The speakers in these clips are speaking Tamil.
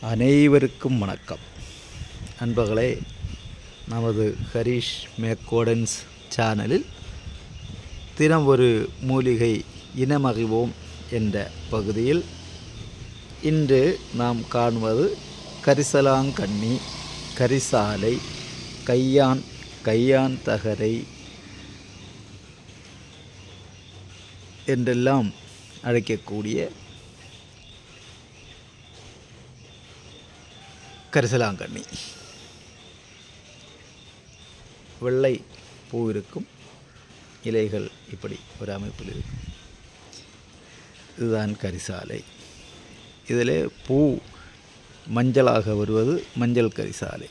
அனைவருக்கும் வணக்கம். நண்பர்களே நமது ஹரிஷ் மேக்கோடன்ஸ் சேனலில் தினம் ஒரு மூலிகை இனமறிவோம் என்ற பகுதியில் இன்று நாம் காணுவது கரிசலாங்கண்ணி கரிசாலை கையான் கையான் தகரை என்றெல்லாம் அழைக்கக்கூடிய கரிசலாங்கண்ணி. வெள்ளை பூ இருக்கும் இலைகள் இப்படி ஒரு அமைப்பில் இருக்கும். இதுதான் கரிசாலை. இதில் பூ மஞ்சளாக வருவது மஞ்சள் கரிசாலை.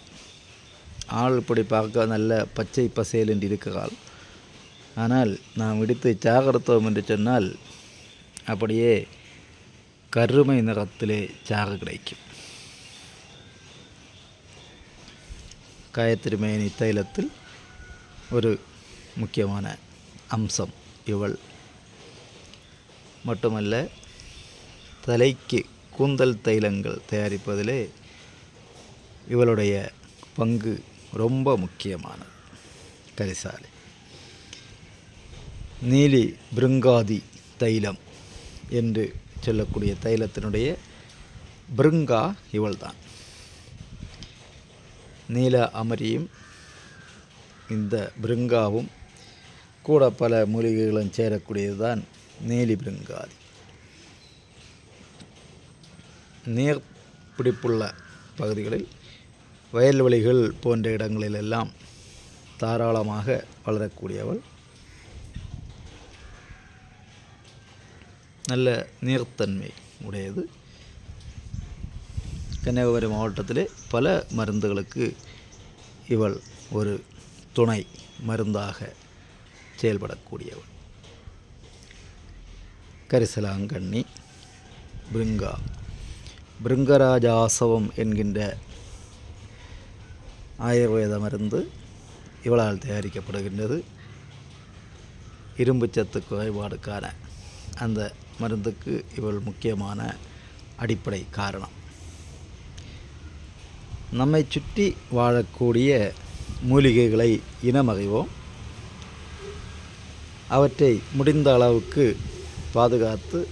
ஆள் இப்படி பார்க்க நல்ல பச்சை பசேல் என்று இருக்கிறாள். ஆனால் நாம் எடுத்து சாகரத்தோம் என்று சொன்னால் அப்படியே கருமை நிறத்திலே சாறு கிடைக்கும். காயத்திருமேனி தைலத்தில் ஒரு முக்கியமான அம்சம் இவள். மட்டுமல்ல தலைக்கு கூந்தல் தைலங்கள் தயாரிப்பதிலே இவளுடைய பங்கு ரொம்ப முக்கியமானது. கரிசாலை. நீலி பிருங்காதி தைலம் என்று சொல்லக்கூடிய தைலத்தினுடைய பிருங்கா இவள்தான். நீல அமரியும் இந்த பிருங்காவும் கூட பல மூலிகைகளும் சேரக்கூடியது தான் நீலி பிருங்காதி நீர் பிடிப்புள்ள பகுதிகளில் வயல்வெளிகள் போன்ற இடங்களிலெல்லாம் தாராளமாக வளரக்கூடியவள். நல்ல நீர்த்தன்மை உடையது. கன்னியாகுமரி மாவட்டத்திலே பல மருந்துகளுக்கு இவள் ஒரு துணை மருந்தாக செயல்படக்கூடியவள். கரிசலாங்கண்ணி பிருங்கா. பிருங்கராஜாசவம் என்கின்ற ஆயுர்வேத மருந்து இவளால் தயாரிக்கப்படுகின்றது. இரும்புச்சத்து குறைபாடுக்கான அந்த மருந்துக்கு இவள் முக்கியமான அடிப்படை காரணம். நம்மை சுற்றி வாழக்கூடிய மூலிகைகளை இனமறிவோம். அவற்றை முடிந்த அளவுக்கு பாதுகாத்து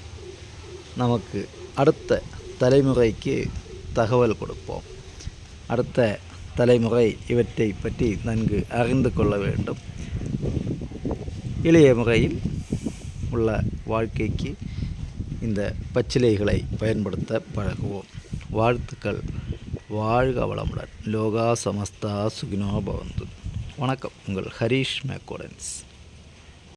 நமக்கு அடுத்த தலைமுறைக்கு தகவல் கொடுப்போம். அடுத்த தலைமுறை இவற்றை பற்றி நன்கு அறிந்து கொள்ள வேண்டும். இளைய முறையில் உள்ள வாழ்க்கைக்கு இந்த பச்சிலைகளை பயன்படுத்த பழகுவோம். வாழ்த்துக்கள். வாழ்க வளமுடன். லோகா சமஸ்தா சுகினோ பவந்து. வணக்கம். உங்கள் ஹரீஷ் மேக்கோடன்ஸ்